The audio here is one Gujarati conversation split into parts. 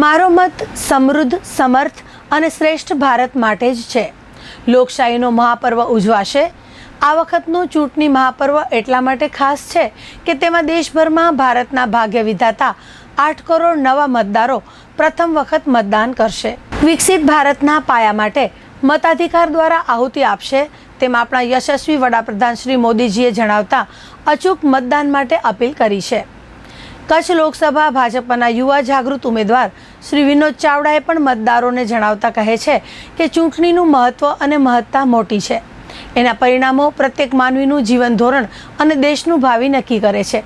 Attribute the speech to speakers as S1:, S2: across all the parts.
S1: મારો મત સમૃદ્ધ, સમર્થ અને શ્રેષ્ઠ ભારત માટે જ છે. લોકશાહીનો મહાપર્વ ઉજવાશે. આ વખતનું ચૂંટણી મહાપર્વ એટલા માટે ખાસ છે કે તેમાં દેશભરમાં ભારતના ભાગ્ય વિધાતા આઠ કરોડ નવા મતદારો પ્રથમ વખત મતદાન કરશે. વિકસિત ભારતના પાયા માટે મતાધિકાર દ્વારા આહુતિ આપશે. તેમ આપણા યશસ્વી વડાપ્રધાન શ્રી મોદીજીએ જણાવતા અચૂક મતદાન માટે અપીલ કરી છે. કચ્છ લોકસભા ભાજપના યુવા જાગૃત ઉમેદવાર શ્રી વિનોદ ચાવડાએ પણ મતદારોને જણાવતા કહે છે કે ચૂંટણીનું મહત્વ અને મહત્તા મોટી છે. એના પરિણામો પ્રત્યેક માનવીનું જીવન ધોરણ અને દેશનું ભાવિ નક્કી કરે છે.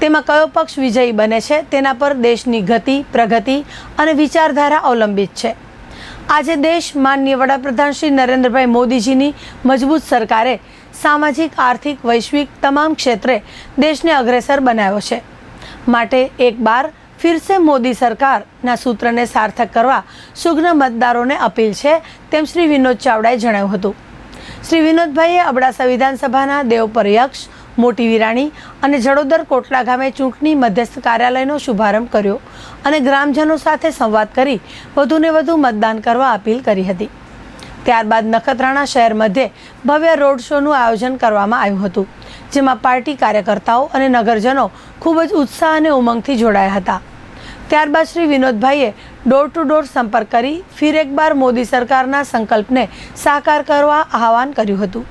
S1: તેમાં કયો પક્ષ વિજયી બને છે તેના પર દેશની ગતિ, પ્રગતિ અને વિચારધારા અવલંબિત છે. આજે દેશ માનનીય વડાપ્રધાન શ્રી નરેન્દ્રભાઈ મોદીજીની મજબૂત સરકારે સામાજિક, આર્થિક, વૈશ્વિક તમામ ક્ષેત્રે દેશને અગ્રેસર બનાવ્યો છે. માટે એક બાર ફિરસે મોદી સરકારના સૂત્રને સાર્થક કરવા સુગ્ન મતદારોને અપીલ છે તેમ શ્રી વિનોદ ચાવડાએ જણાવ્યું હતું. શ્રી વિનોદભાઈએ અબડાસા વિધાનસભાના દેવપરયક્ષ મોટી વિરાણી અને જડોદર કોટલા ગામે ચૂંટણી મધ્યસ્થ કાર્યાલયનો શુભારંભ કર્યો અને ગ્રામજનો સાથે સંવાદ કરી વધુને વધુ મતદાન કરવા અપીલ કરી હતી. ત્યારબાદ નખત્રાણા શહેર મધ્યે ભવ્ય રોડ શોનું આયોજન કરવામાં આવ્યું હતું. જેમાં પાર્ટી કાર્યકર્તાઓ અને નગરજનો ખૂબ જ ઉત્સાહ અને ઉમંગથી જોડાયા હતા. ત્યારબાદ શ્રી વિનોદભાઈએ ડોર ટુ ડોર સંપર્ક કરી ફિર એકબાર મોદી સરકારના સંકલ્પને સાકાર કરવા આહવાન કર્યું હતું.